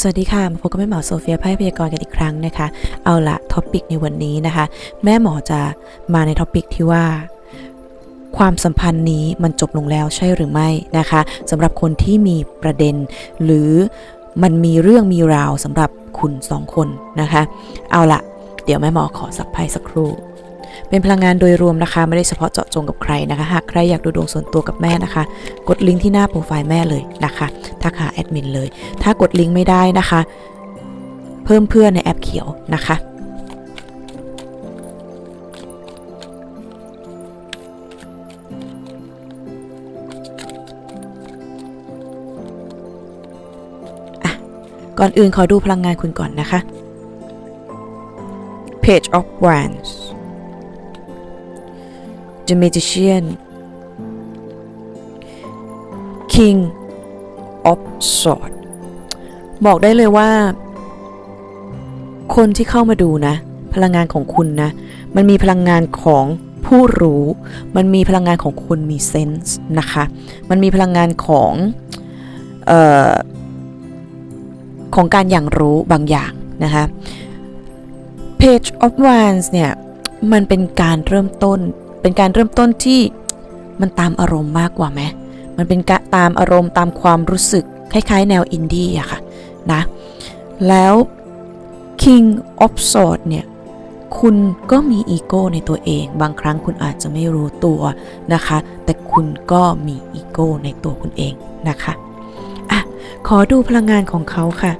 สวัสดีค่ะ มาพบกับแม่หมอโซเฟียไพ่พยากรณ์กันอีกครั้งนะคะ เอาละท็อปิกในวันนี้นะคะ แม่หมอจะมาในท็อปิกที่ว่า ความสัมพันธ์นี้มันจบลงแล้วใช่หรือไม่นะคะสำหรับคนที่มีประเด็น หรือมันมีเรื่องมีราวสำหรับคุณสองคนนะคะ เอาละเดี๋ยวแม่หมอขอสับไพ่สักครู่ เป็นพลังงานโดยรวมนะคะ ไม่ได้เฉพาะเจาะจงกับใครนะคะ หากใครอยากดูดวงส่วนตัวกับแม่นะคะ กดลิงก์ที่หน้าโปรไฟล์แม่เลยนะคะ ทักหาแอดมินเลย ถ้ากดลิงก์ไม่ได้นะคะ เพิ่มเพื่อนในแอปเขียวนะคะก่อนอื่นขอดูพลังงานคุณก่อนนะคะ Page of Wands The Magician King of Swords บอกได้เลยว่า คนที่เข้ามาดูนะ พลังงานของคุณนะ มันมีพลังงานของผู้รู้ มันมีพลังงานของคุณมีเซนส์นะคะ มันมีพลังงานของออของการอย่างรู้บางอย่างนะคะ Page of Wands เนี่ย มันเป็นการเริ่มต้น เป็นการเริ่มต้นที่มันตามอารมณ์มากกว่าไหมมันเป็นกะตามอารมณ์ตามความรู้สึกคล้ายๆ แนวอินดี้อะค่ะนะแล้ว King of Swords เนี่ยคุณก็มีอีโก้ในตัวเอง บางครั้งคุณอาจจะไม่รู้ตัวนะคะ แต่คุณก็มีอีโก้ในตัวคุณเองนะคะอะขอดูพลังงานของเขาค่ะ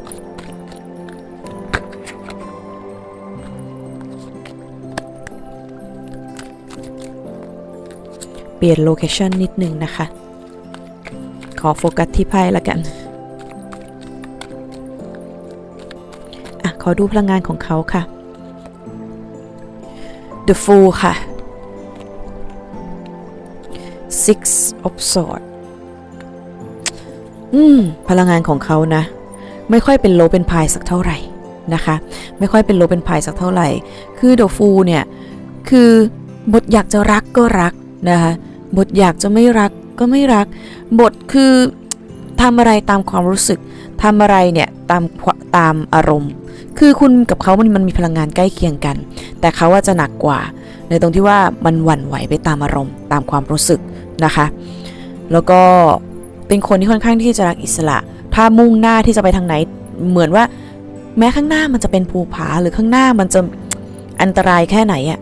เปลี่ยนโลเคชันนิดนึงนะคะ ขอโฟกัสที่ไพ่ละกันอะขอดูพลังงานของเขาค่ะ The Fool ค่ะ Six of Swords อืม พลังงานของเขานะ ไม่ค่อยเป็นโลเป็นพายสักเท่าไหร่นะคะ ไม่ค่อยเป็นโลเป็นพายสักเท่าไหร่ คือ The Fool เนี่ย คือบทอยากจะรักก็รักนะคะ บทอยากจะไม่รักก็ไม่รัก บทคือทำอะไรตามความรู้สึกทำอะไรเนี่ยตามตามอารมณ์ คือคุณกับเขามันมันมีพลังงานใกล้เคียงกัน แต่เขาว่าจะหนักกว่า ในตรงที่ว่ามันหวั่นไหวไปตามอารมณ์ ตามความรู้สึกนะคะ แล้วก็เป็นคนที่ค่อนข้างที่จะรักอิสระ ถ้ามุ่งหน้าที่จะไปทางไหน เหมือนว่า แม้ข้างหน้ามันจะเป็นภูผาหรือข้างหน้ามันจะอันตรายแค่ไหนอะ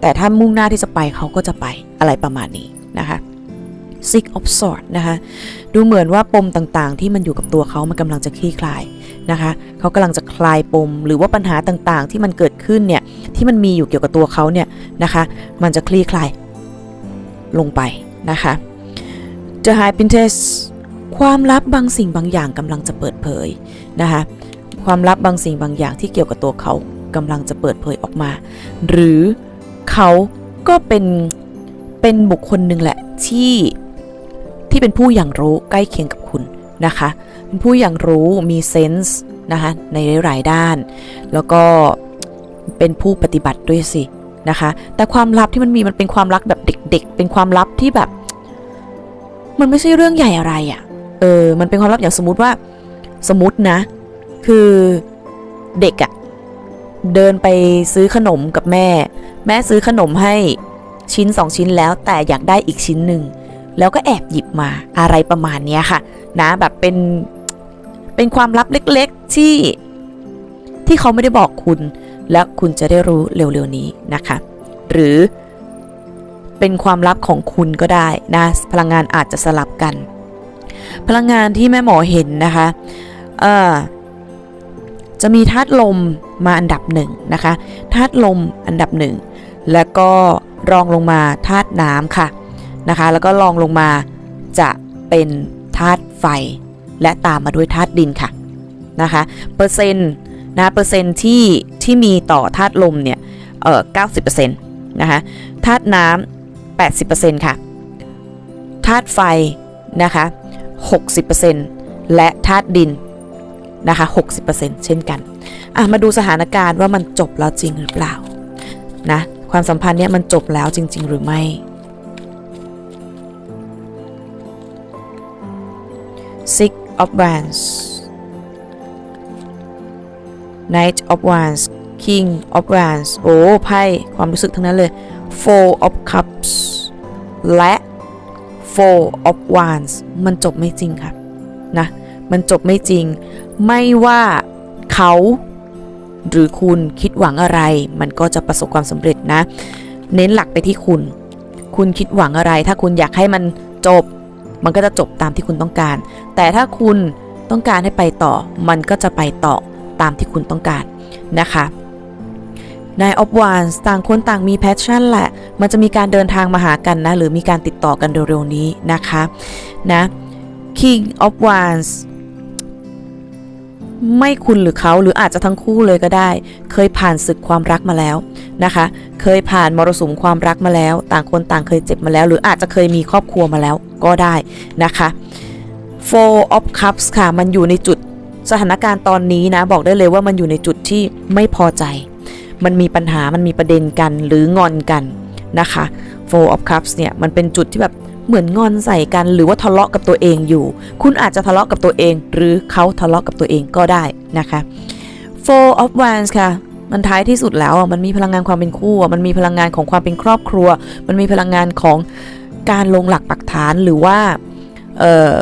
แต่ถ้ามุ่งหน้าที่จะไปเขาก็จะไปอะไรประมาณนี้ นะคะ Six of Swords นะคะ ดูเหมือนว่าปมต่างๆ ที่มันอยู่กับตัวเขามันกำลังจะคลี่คลายนะคะเขากำลังจะคลายปม หรือว่าปัญหาต่างๆ ที่มันเกิดขึ้นเนี่ย ที่มันมีอยู่เกี่ยวกับตัวเขาเนี่ยนะคะ มันจะคลี่คลายลงไปนะคะ The High Princess ความลับบางสิ่งบางอย่างกำลังจะเปิดเผยนะคะความลับบางสิ่งบางอย่างที่เกี่ยวกับตัวเขากำลังจะเปิดเผยออกมา หรือเขาก็เป็น เป็นบุคคลหนึ่งแหละที่ที่เป็นผู้อย่างรู้ใกล้เคียงกับคุณนะคะ เป็นผู้อย่างรู้มีเซนส์นะคะในหลายๆด้าน แล้วก็เป็นผู้ปฏิบัติด้วยสินะคะ แต่ความลับที่มันมีมันเป็นความลับแบบเด็ก ๆ เป็นความลับที่แบบ มันไม่ใช่เรื่องใหญ่อะไรอะ่ะ เออ มันเป็นความลับอย่างสมมติว่า สมมตินะ คือเด็กอะ่ะเดินไปซื้อขนมกับแม่ แม่ซื้อขนมให้ ชิ้นสองชิ้นแล้วแต่อยากได้อีกชิ้นหนึ่งแล้วก็แอบหยิบมาอะไรประมาณนี้ค่ะ นะแบบเป็นเป็นความลับเล็กๆที่ที่เขาไม่ได้บอกคุณ แล้วคุณจะได้รู้เร็วๆนี้นะคะ หรือเป็นความลับของคุณก็ได้นะพลังงานอาจจะสลับกัน พลังงานที่แม่หมอเห็นนะคะเอ่อจะมีธาตุลมมาอันดับหนึ่งนะคะธาตุลมอันดับหนึ่งแล้วก็ รองลงมาธาตุน้ำค่ะนะคะ แล้วก็รองลงมาจะเป็นธาตุไฟ และตามมาด้วยธาตุดินค่ะนะคะเปอร์เซ็นต์นะเปอร์เซ็นต์ที่ที่มีต่อธาตุลมเนี่ยเอ่อ90%นต์นะคะธาตุน้ำ80%ค่ะธาตุไฟนะคะ60%และธาตุดินนะคะ60%เช่นกันอะมาดูสถานการณ์ว่ามันจบแล้วจริงหรือเปล่านะ ความสัมพันธ์เนี่ยมันจบแล้วจริง ๆ หรือไม่ Six of Wands Knight of Wands King of Wands โอ้ไพ่ความรู้สึกทั้งนั้นเลย Four of Cups และ Four of Wands มันจบไม่จริงครับนะ มันจบไม่จริง ไม่ว่าเขา หรือคุณคิดหวังอะไร มันก็จะประสบความสำเร็จนะ เน้นหลักไปที่คุณ คุณคิดหวังอะไร ถ้าคุณอยากให้มันจบ มันก็จะจบตามที่คุณต้องการ แต่ถ้าคุณต้องการให้ไปต่อ มันก็จะไปต่อตามที่คุณต้องการนะคะนายออฟวานต่างคนต่างมีแพชชั่นแหละ มันจะมีการเดินทางมาหากันนะ หรือมีการติดต่อกันเร็วๆนี้นะคะนะ King of Wands ไม่คุณหรือเขาหรืออาจจะทั้งคู่เลยก็ได้ เคยผ่านศึกความรักมาแล้วนะคะ เคยผ่านมรสุมความรักมาแล้ว ต่างคนต่างเคยเจ็บมาแล้ว หรืออาจจะเคยมีครอบครัวมาแล้วก็ได้นะคะ Four of Cups ค่ะ มันอยู่ในจุดสถานการณ์ตอนนี้นะ บอกได้เลยว่ามันอยู่ในจุดที่ไม่พอใจ มันมีปัญหามันมีประเด็นกันหรืองอนกันนะคะ Four of Cups เนี่ย มันเป็นจุดที่แบบ เหมือนงอนใส่กันหรือว่าทะเลาะกับตัวเองอยู่ คุณอาจจะทะเลาะกับตัวเอง หรือเขาทะเลาะกับตัวเองก็ได้นะคะ Four of Wands ค่ะ มันท้ายที่สุดแล้วอะมันมีพลังงานความเป็นคู่ มันมีพลังงานของความเป็นครอบครัว มันมีพลังงานของการลงหลักปักฐานหรือว่าเอ่อ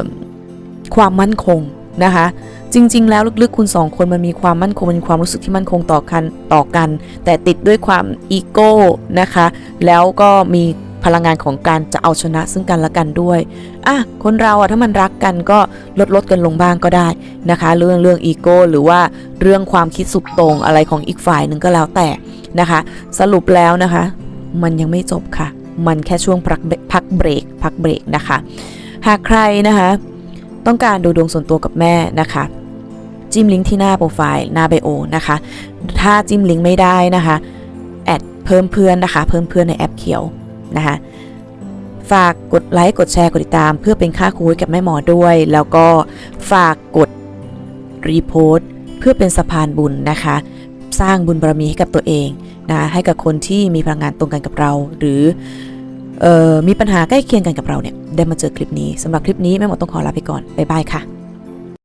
ความมั่นคงนะคะ จริง ๆ แล้วลึกๆ คุณสองคนมันมีความมั่นคงมันมีความรู้สึกที่มั่นคงต่อกันต่อกัน แต่ติดด้วยความอีโก้นะคะ แล้วก็มี พลังงานของการจะเอาชนะซึ่งกันและกันด้วยอะคนเราอะถ้ามันรักกันก็ลดลดกันลงบ้างก็ได้นะคะ เรื่องเรื่องอีโก้หรือว่าเรื่องความคิดสุดโต่งอะไรของอีกฝ่ายหนึ่งก็แล้วแต่นะคะ สรุปแล้วนะคะ มันยังไม่จบค่ะ มันแค่ช่วงพักพักเบรกพักเบรกนะคะ หากใครนะคะ ต้องการดูดวงส่วนตัวกับแม่นะคะจิ้มลิงก์ที่หน้าโปรไฟล์หน้าไบโอนะคะ ถ้าจิ้มลิงก์ไม่ได้นะคะ แอดเพิ่มเพื่อนนะคะ เพิ่มเพื่อนในแอปเขียว นะคะ ฝากกดไลค์กดแชร์กดติดตาม เพื่อเป็นค่าครูให้กับแม่หมอด้วย แล้วก็ฝากกดรีโพสต์เพื่อเป็นสะพานบุญนะคะ สร้างบุญบารมีให้กับตัวเองนะให้กับคนที่มีพลังงานตรงกันกับเรา หรือออมีปัญหาใกล้เคียงกันกับเราเนี่ยได้มาเจอคลิปนี้สำหรับคลิปนี้แม่หมอต้องขอลาไปก่อนบ๊ายบายค่ะ